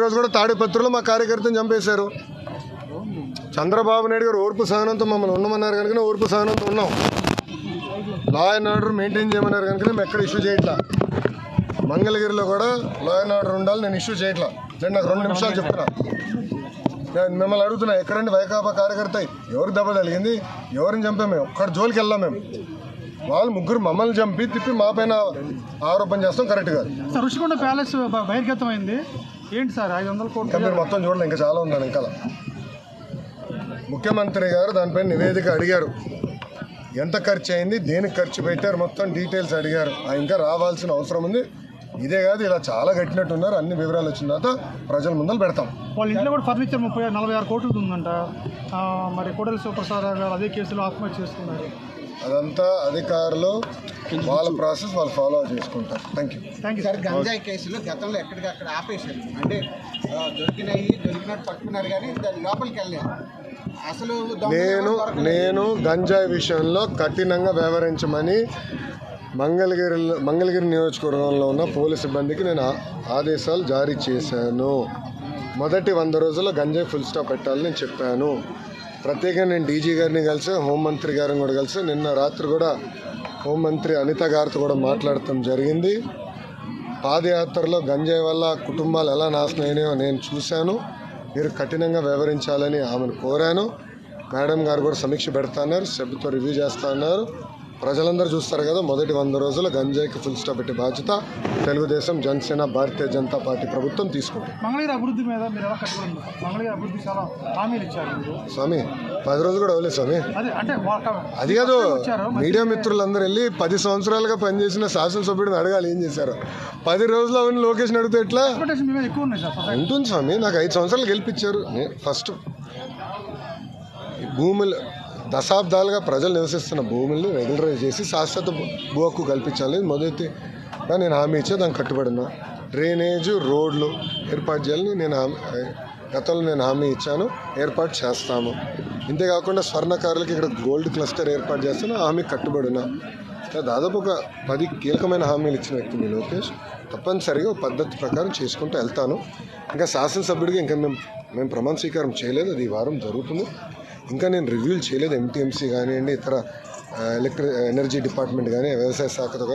రోజు కూడా తాడిపత్రులు మా కార్యకర్తను చంపేశారు. చంద్రబాబు నాయుడు గారు ఓర్పు సహనంతో మమ్మల్ని ఉండమన్నారు కనుక ఓర్పు సహనంతో ఉన్నాం. లా అండ్ ఆర్డర్ మెయింటైన్ చేయమన్నారు కనుక మేము ఎక్కడ ఇష్యూ చేయట్లా. మంగళగిరిలో కూడా లా అండ్ ఆర్డర్ ఉండాలి నేను ఇష్యూ చేయట్లా. నేను నాకు రెండు నిమిషాలు చెప్తున్నా నేను మిమ్మల్ని అడుగుతున్నా ఎక్కడండి వైకాపా కార్యకర్త ఎవరికి దెబ్బ తగిలింది? ఎవరిని చంపాం మేము? ఒక్కడ జోలికి వెళ్ళాం మేము. వాళ్ళు ముగ్గురు మమ్మల్ని చంపి తిప్పి మా పైన ఆరోపణ చేస్తాం కరెక్ట్ కాదు సార్ ఋషికొండ ప్యాలెస్ బహిర్గతమైంది. ఏంటి సార్ ఐదు వందల కోట్లు మీరు మొత్తం చూడలేదు ఇంకా చాలా ఉందని ఇంకా ముఖ్యమంత్రి గారు దానిపైన నివేదిక అడిగారు. ఎంత ఖర్చు అయింది దేనికి ఖర్చు పెట్టారు మొత్తం డీటెయిల్స్ అడిగారు. ఆ ఇంకా రావాల్సిన అవసరం ఉంది. ఇదే కాదు ఇలా చాలా కట్టినట్టు ఉన్నారు అన్ని వివరాలు వచ్చిన తర్వాత ప్రజల ముందర పెడతాం. వాళ్ళ ఇంట్లో కూడా ఫర్నిచర్ ముప్పై నలభై ఆరు కోట్లు ఉందంట. మరి కోడలి శివప్రసాద్ గారు అదే కేసులో ఆత్మహత్య చేసుకున్నారు. అదంతా అధికారులు వాళ్ళ ప్రాసెస్ వాళ్ళు ఫాలో చేసుకుంటారు. Thank you thank you sir గంజాయి కేసులు గతంలో ఎక్కడికక్కడ ఆపేశారు. అంటే దొరికినాయి దొరికినట్టు పట్టుకున్నారు కానీ దాని లోపలికి వెళ్ళలేదు. అసలు నేను. నేను గంజాయి విషయంలో కఠినంగా వ్యవహరించమని మంగళగిరి మంగళగిరి నియోజకవర్గంలో ఉన్న పోలీస్ సిబ్బందికి నేను ఆదేశాలు జారీ చేశాను. మొదటి వంద రోజుల్లో గంజాయి ఫుల్ స్టాప్ పెట్టాలని నేను చెప్పాను. ప్రత్యేకంగా నేను డీజీ గారిని కలిసి హోంమంత్రి గారిని కూడా కలిసి నిన్న రాత్రి కూడా హోంమంత్రి అనిత గారితో కూడా మాట్లాడటం జరిగింది. పాదయాత్రలో గంజాయి వల్ల కుటుంబాలు ఎలా నాశనం అయినాయో నేను చూశాను. మీరు కఠినంగా వ్యవహరించాలని ఆమెను కోరాను. మేడం గారు కూడా సమీక్ష పెడతాన్నారు సభ్యుతో రివ్యూ చేస్తా అన్నారు. ప్రజలందరూ చూస్తారు కదా మొదటి వంద రోజులు గంజాయికి ఫుల్ స్టాప్ పెట్టే బాధ్యత తెలుగుదేశం జనసేన భారతీయ జనతా పార్టీ ప్రభుత్వం తీసుకుంటుంది మంగళగిరి అభివృద్ధి మీద మీరు ఎలా కట్టుబడి ఉన్నారు? మంగళగిరి అభివృద్ధి చాలా హామీలు ఇచ్చారు మీరు. స్వామి పది రోజులు కూడా అవ్వలేదు స్వామి. అదే కాదు మీడియా మిత్రులందరూ వెళ్ళి పది సంవత్సరాలుగా పనిచేసిన శాసనసభ్యుడిని అడగాలి ఏం చేశారు. పది రోజులు అవన్నీ లోకేష్ని అడిగితే ఎట్లా? ఉంటుంది స్వామి నాకు ఐదు సంవత్సరాలు గెలిపించారు. ఫస్ట్ భూములు దశాబ్దాలుగా ప్రజలు నివసిస్తున్న భూముల్ని రెగ్యులరైజ్ చేసి శాశ్వత భూ హక్కు కల్పించాలి. మొదటి నేను హామీ ఇచ్చే దానికి కట్టుబడినా డ్రైనేజ్ రోడ్లు ఏర్పాటు చేయాలని నేను హామీ గతంలో నేను హామీ ఇచ్చాను. ఏర్పాటు చేస్తాము. ఇంతేకాకుండా స్వర్ణకారులకి ఇక్కడ గోల్డ్ క్లస్టర్ ఏర్పాటు చేస్తాను. హామీ కట్టుబడినా దాదాపు ఒక పది కీలకమైన హామీలు ఇచ్చిన వ్యక్తి మీ లోకేష్. తప్పనిసరిగా పద్ధతి ప్రకారం చేసుకుంటూ వెళ్తాను. ఇంకా శాసనసభ్యుడిగా ఇంకా మేము మేము ప్రమాణ స్వీకారం చేయలేదు. అది ఈ వారం జరుగుతుంది. ఇంకా నేను రివ్యూలు చేయలేదు ఎంటీఎంసీ కానివ్వండి ఇతర ఎలక్ట్రి ఎనర్జీ డిపార్ట్మెంట్ కానీ వ్యవసాయ శాఖతో కానీ